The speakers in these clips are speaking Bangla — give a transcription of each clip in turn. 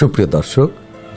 সুপ্রিয় দর্শক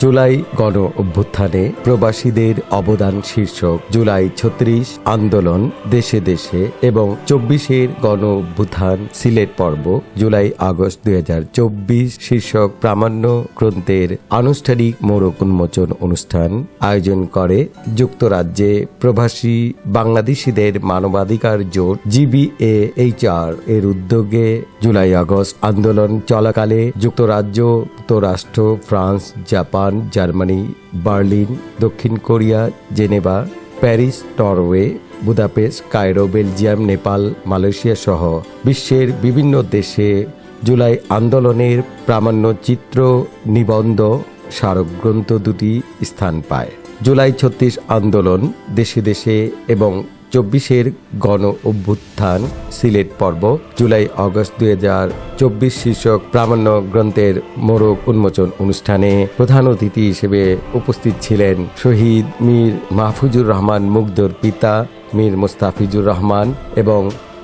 জুলাই গণ অভ্যুত্থানে প্রবাসীদের অবদান শীর্ষক জুলাই ছত্রিশ আন্দোলন দেশে দেশে এবং চব্বিশের গণ অভ্যুত্থান সিলেট পর্ব জুলাই আগস্ট দু হাজার চব্বিশ শীর্ষক প্রামাণ্য গ্রন্থের আনুষ্ঠানিক মোড়ক উন্মোচন অনুষ্ঠান আয়োজন করে যুক্তরাজ্যে প্রবাসী বাংলাদেশিদের মানবাধিকার জোট জিবিএ এইচআর এর উদ্যোগে জুলাই আগস্ট আন্দোলন চলাকালে যুক্তরাজ্য, যুক্তরাষ্ট্র, ফ্রান্স, জাপান জার্মানি, বার্লিন, দক্ষিণ Korea, Geneva, Paris, Norway, Budapest, Cairo, Belgium, Nepal, Malaysia সহ বিশ্বের বিভিন্ন দেশে জুলাই আন্দোলনের প্রামাণ্য চিত্র, নিবন্ধ, স্মারকগ্রন্থ দুটি স্থান পায়। জুলাই ছত্রিশ আন্দোলন দেশে দেশে এবং চব্বিশের গণ অভ্যুত্থান সিলেট পর্ব, জুলাই আগস্ট দুই হাজার চব্বিশ শীর্ষক প্রামাণ্য গ্রন্থের মোড়ক উন্মোচন অনুষ্ঠানে প্রধান অতিথি হিসেবে উপস্থিত ছিলেন শহীদ মীর মাহফুজুর রহমান মুগ্ধর পিতা মীর মুস্তাফিজুর রহমান এবং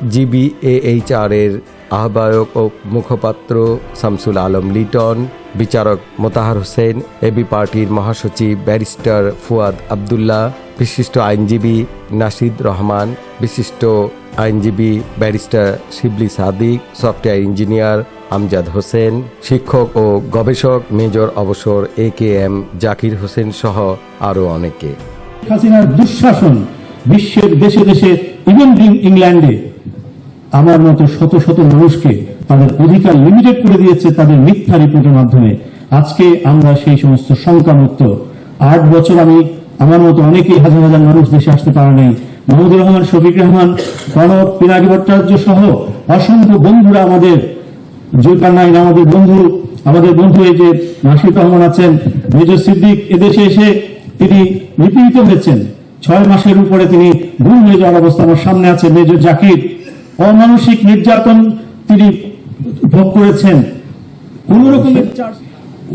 জিবিএইচআর এর আহ্বায়ক ও মুখপাত্র শামসুল আলম লিটন। বিচারক মোতাহার হোসেন এবি পার্টির মহাসচিব ব্যারিস্টার ফুয়াদ আবদুল্লাহ, বিশিষ্ট আইনজীবী নাসিদ রহমান, বিশিষ্ট আইনজীবী barrister Shibli Sadiq, software engineer Amjad Hossain, শিক্ষক ও গবেষক মেজর অবসর A K M Zakir Hossain সহ আরও অনেকে। হাসিনার দুঃশাসন বিশ্বের দেশে দেশে ইভেন ইংল্যান্ডে আমার মতো শত শত মানুষকে তাদের অধিকার লিমিটেড করে দিয়েছে তাদের মিথ্যা রিপোর্টের মাধ্যমে। আজকে আমরা সেই সমস্ত শঙ্কামুক্ত। আট বছর আমি, আমার মতো অনেকেই হাজার হাজার মানুষ দেশে আসতে পারে নাই। মাহমুদুর রহমান, শফিক রহমান কনক পিনাকি ভট্টাচার্য সহ অসংখ্য বন্ধুরা আমাদের, জুলকার নাইন আমাদের বন্ধু আমাদের বন্ধু এই যে নাসির রহমান আছেন, মেজর সিদ্দিক এদেশে এসে তিনি নিপীড়িত হয়েছেন। ছয় মাসের উপরে তিনি গুম হয়ে যাওয়ার অবস্থা আমার সামনে আছে, মেজর জাকির। অমানসিক নির্যাতন তিনি ভোগ করেছেন? কোন রকমের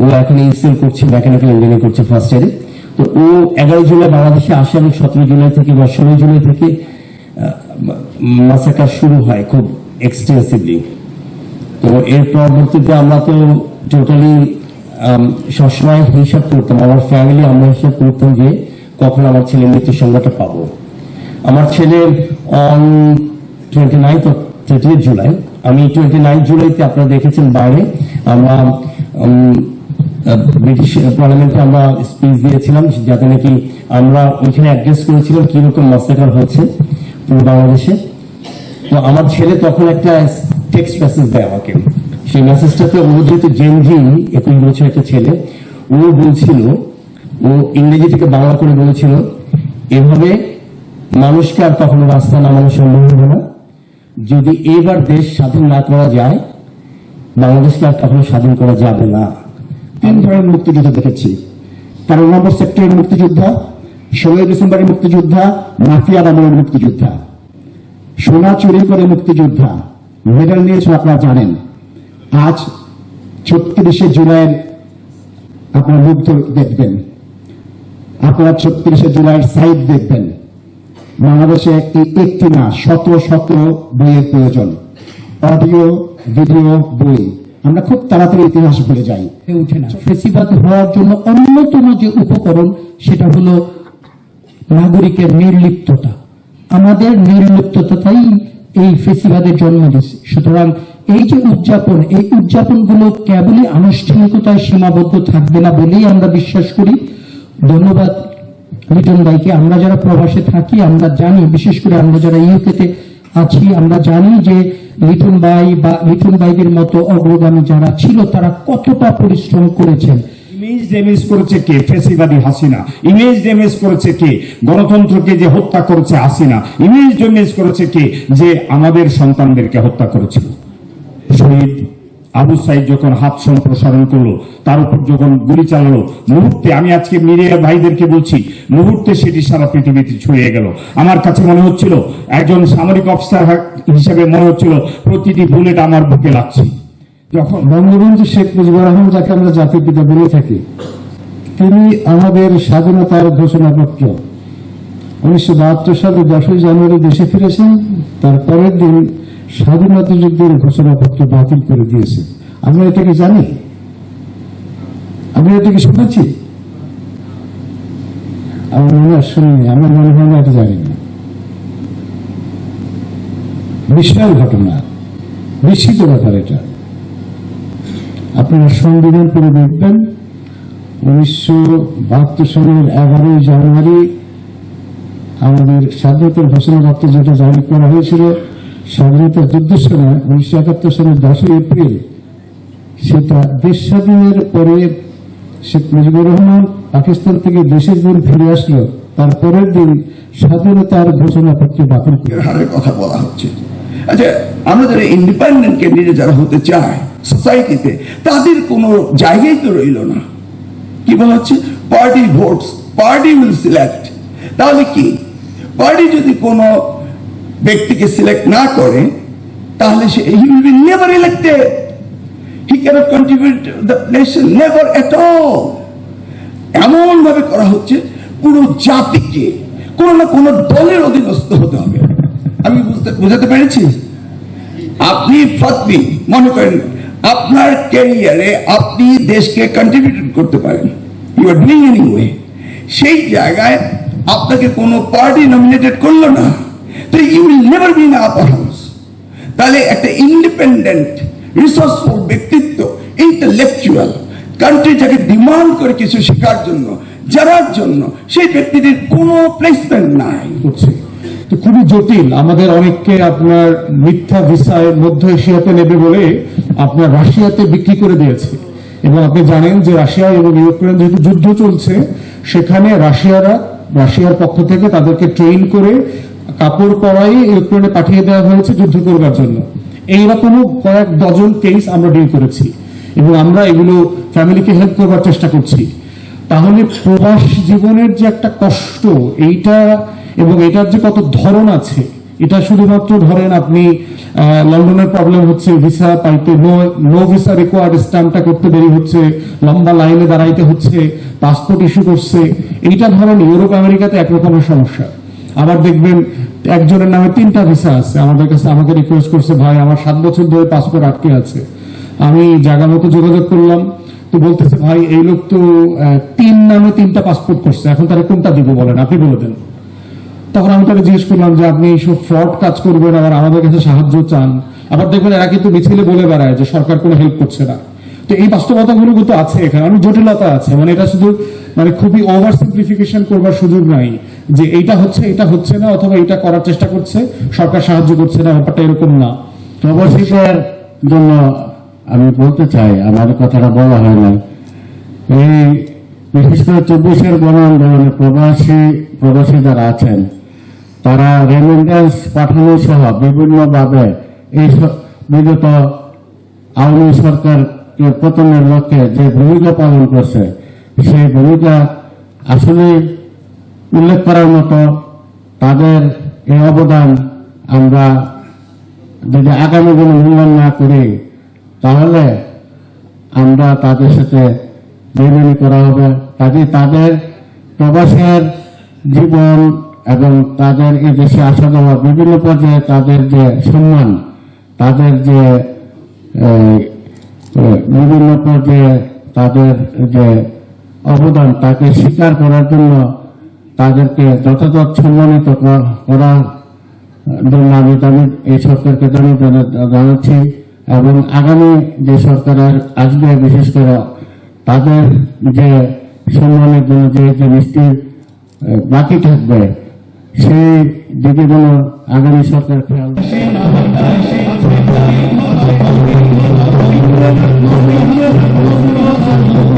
ও এখন ইনস্টল করছে মেকানিক্যাল ইঞ্জিনিয়ারিং করছে ফার্স্ট ইয়ারে তো ও এগারো জুলাই বাংলাদেশে আসে এবং সতেরো জুলাই থেকে বা ষোলো জুলাই থেকে মাসাকার শুরু হয় খুব এক্সটেন্সিভলি তো এর পরবর্তীতে আমরা তো টোটালি সবসময় হিসাব করতাম আমার ফ্যামিলি আমরা হিসাব করতাম যে কখন আমার ছেলে মৃত্যুর সংখ্যাটা পাবো। আমার ছেলে on twenty ninth thirty July আমি টোয়েন্টি নাইন জুলাইতে আপনারা দেখেছেন বাইরে আমরা ব্রিটিশ পার্লামেন্টে আমরা স্পিচ দিয়েছিলাম, যাতে নাকি আমরা ওইখানে অ্যাড্রেস করেছিলাম কীরকম মস্তাকার হচ্ছে পুরো বাংলাদেশে। তো আমার ছেলে তখন একটা টেক্সট মেসেজ দেয় আমাকে। সেই মেসেজটাতে ও যেহেতু জেনজি একুশ বছর একটা ছেলে, ও বলছিল, ও ইংরেজি থেকে বাংলা করে বলেছিল, এভাবে মানুষকে আর কখনো রাস্তা নামানো সম্ভব হবে না। যদি এবার দেশ স্বাধীন না করা যায় বাংলাদেশকে আর কখনো স্বাধীন করা যাবে না। তিন ধরনের মুক্তিযুদ্ধ দেখেছি। তেরো নম্বর সেক্টরের মুক্তিযোদ্ধা, ষোলোই ডিসেম্বরের মুক্তিযোদ্ধা, মাফিয়া আমলের মুক্তিযোদ্ধা। সোনা চুরি করে মুক্তিযোদ্ধা। মেডেল নিয়েছে আপনারা জানেন। আজ ছত্রিশে জুলাইয়ের আপনারা মুগ্ধ দেখবেন। আপনারা ছত্রিশে জুলাইয়ের সাইড দেখবেন। বাংলাদেশে একটি একটি না শত শত বইয়ের প্রয়োজন। অডিও ভিডিও বই। আমরা খুব তাড়াতাড়ি ইতিহাস ভুলে যাই। ওঠে না। ফেসিবাদ হওয়ার জন্য অন্যতম যে উপকরণ সেটা হলো নাগরিকের নির্লিপ্ততা। আমাদের নির্লিপ্ততাই এই ফেসিবাদের জন্ম দিচ্ছে সুতরাং এই যে উদযাপন এই উদযাপনগুলো কেবলই আনুষ্ঠানিকতায় সীমাবদ্ধ থাকবে না বলেই আমরা বিশ্বাস করি। ধন্যবাদ লিটন ভাইকে আমরা যারা প্রবাসে থাকি, আমরা জানি, বিশেষ করে আমরা যারা ইউকেতে আছি, আমরা জানি যে লিটন ভাই বা লিটন ভাইদের মতো অগ্রগামী যারা ছিল, তারা কতটা পরিশ্রম করেছেন। ইমেজ ড্যামেজ করেছে কে? ফেসিবাদী হাসিনা। ইমেজ ড্যামেজ করেছে কে? গণতন্ত্রকে যে হত্যা করেছে হাসিনা। ইমেজ ড্যামেজ করেছে কে? যে আমাদের সন্তানদেরকে হত্যা করেছিল। শহীদ আবু সাইদ যখন হাত সম্প্রসারণ করল, তার উপর যখন গুলি চালালো, মুহূর্তে আমি আজকে মিডিয়া ভাইদেরকে বলছি, মুহূর্তে সেটি সারা পৃথিবীতে ছড়িয়ে গেল। আমার কাছে মনে হচ্ছিল, একজন সামরিক অফিসার হিসেবে মনে হচ্ছিল, প্রতিটি বুলেট আমার বুকে লাগছে। যখন বঙ্গবন্ধু শেখ মুজিবুর রহমান যাকে আমরা জাতির পিতা বলে থাকি, তিনি আমাদের স্বাধীনতার ঘোষণাপত্র উনিশশো বাহাত্তর সালে দশই জানুয়ারি দেশে ফিরেছেন। তার পরের দিন স্বাধীনতা যুদ্ধের ঘোষণাপত্র বাতিল করে দিয়েছে। আমরা এটাকে জানি? আমি এটা কি শুনেছি? আমার মনে হয় শুনিনি। আমার মনে হয় না, এটা জানি না বিশাল ঘটনা। বিস্মিত ব্যাপার এটা। আপনারা সংবিধান করে দেখবেন, উনিশশো বাহাত্তর সালের এগারোই জানুয়ারি আমাদের স্বাধীনতার ঘোষণাপত্র যেটা জারি করা হয়েছিল স্বাধীনতা যুদ্ধের সময় উনিশশো একাত্তর সালের দশই এপ্রিল, সেটা দেশ স্বাধীনের পরে শেখ মুজিবুর রহমান পাকিস্তান থেকে দেশের দিন ফিরে আসলো তার পরের দিন স্বাধীনতার ঘোষণাপত্র দাখিল হারের কথা বলা হচ্ছে। আচ্ছা আমরা যারা ইন্ডিপেন্ডেন্ট ক্যান্ডিডেট যারা হতে চায় সোসাইটিতে তাদের কোনো জায়গাই তো রইল না। কি বলা হচ্ছে? Party votes party will select তাহলে কি? পার্টি যদি কোনো ব্যক্তিকে সিলেক্ট না করে, তাহলে সে he will be never elected he cannot contribute the nation never at all এমন ভাবে করা হচ্ছে পুরো জাতিকে, কোন না কোন দলের অধীনস্থ হতে হবে। আমি বুঝতে, বোঝাতে পেরেছি? আপনি ফতনি মনে করেন, আপনার ক্যারিয়ারে আপনি দেশকে কন্ট্রিবিউট করতে পারেন। You are doing any way সেই জায়গায় আপনাকে কোনো পার্টি নমিনেটেড করল না। তো you will never be in upper house তাহলে একটা ইন্ডিপেন্ডেন্ট রিসোর্সফুল ব্যক্তিত্ব ইন্টেলেকচুয়াল কান্ট্রি যাকে ডিমান্ড করে কিছু শেখার জন্য, জানার জন্য, সেই ব্যক্তিটির কোনো প্লেসমেন্ট নাই। করছে তো খুবই জটিল। আমাদের অনেককে আপনার মিথ্যা ভিসায় মধ্য এশিয়াতে নেবে বলে আপনার রাশিয়াতে বিক্রি করে দিয়েছে। এবং আপনি জানেন যে রাশিয়া এবং ইউক্রেন যেহেতু যুদ্ধ চলছে, সেখানে রাশিয়ারা, রাশিয়ার পক্ষ থেকে তাদেরকে ট্রেন করে কাপড় পরাই ইউক্রেনে পাঠিয়ে দেওয়া হয়েছে যুদ্ধ করবার জন্য। এইরকমও কয়েক ডজন কেস আমরা ডিল করেছি এবং আমরা এগুলো ফ্যামিলিকে হেল্প করবার চেষ্টা করছি। তাহলে প্রবাস জীবনের যে একটা কষ্ট, এইটা এবং এটার যে কত ধরন আছে, এটা শুধুমাত্র ধরেন আপনি লন্ডনের প্রবলেম হচ্ছে ভিসা পাইতে নো নো ভিসা রিকোয়ার্ড স্ট্যাম্পটা করতে দেরি হচ্ছে, লম্বা লাইনে দাঁড়াইতে হচ্ছে পাসপোর্ট ইস্যু করছে। এইটা ধরেন ইউরোপ, আমেরিকাতে একরকমের সমস্যা। আবার দেখবেন একজনের নামে তিনটা ভিসা আছে। আমাদের কাছে আমাকে রিকোয়েস্ট করছে, ভাই, আমার সাত বছর ধরে পাসপোর্ট আটকে আছে। আমি জায়গা মতো যোগাযোগ করলাম। তো বলতেছে, ভাই, এই লোক তো তিন নামে তিনটা পাসপোর্ট করছে। এখন তারা কোনটা দিব বলেন? আপনি বলে দেন। তখন আমি তাকে জিজ্ঞেস করলাম যে, আপনি এইসব ফ্রড কাজ করবেন, আবার আমাদের কাছে সাহায্য চান। আবার দেখবেন এরা কিন্তু মিছিলে বলে বেড়ায় যে, সরকার কোনো হেল্প করছে না। তো এই বাস্তবতাগুলো কিন্তু আছে এখানে। অনেক জটিলতা আছে। মানে এটা শুধু মানে খুবই ওভার সিম্পলিফিকেশন করবার সুযোগ নাই। যে এইটা হচ্ছে, এটা হচ্ছে না, অথবা এটা করার চেষ্টা করছে, সরকার সাহায্য করছে না, ব্যাপারটা এরকম না। প্রবাসীদের জন্য আমি বলতে চাই, আমার কথাটা বলা হয় না এই বিশেষ করে চব্বিশের গণ আন্দোলনে প্রবাসী প্রবাসী যারা আছেন, তারা রেমিটেন্স পাঠানো সহ বিভিন্নভাবে এই বিগত আওয়ামী সরকারকে পতনের লক্ষ্যে যে ভূমিকা পালন করছে, সেই ভূমিকা আসলে উল্লেখ করার মতো তাদের এই অবদান আমরা যদি আগামী দিনে মূল্যায়ন না করি, তাহলে আমরা তাদের সাথে বেমানি করা হবে। কাজে তাদের প্রবাসের জীবন এবং তাদের এই দেশে আসা যাওয়া বিভিন্ন পর্যায়ে তাদের যে সম্মান, তাদের যে বিভিন্ন পর্যায়ে তাদের যে অবদান, তাকে স্বীকার করার জন্য তাদেরকে যথাযথ সম্মানিত করার জন্য আমি তাদের এই সরকারকে দাবি জানাচ্ছি, এবং আগামী যে সরকার আসবে, বিশেষ করে তাদের যে সম্মানের জন্য যে যে মিষ্টি বাকি থাকবে, সেই দিকে যেন আগামী সরকার খেয়াল Thank you.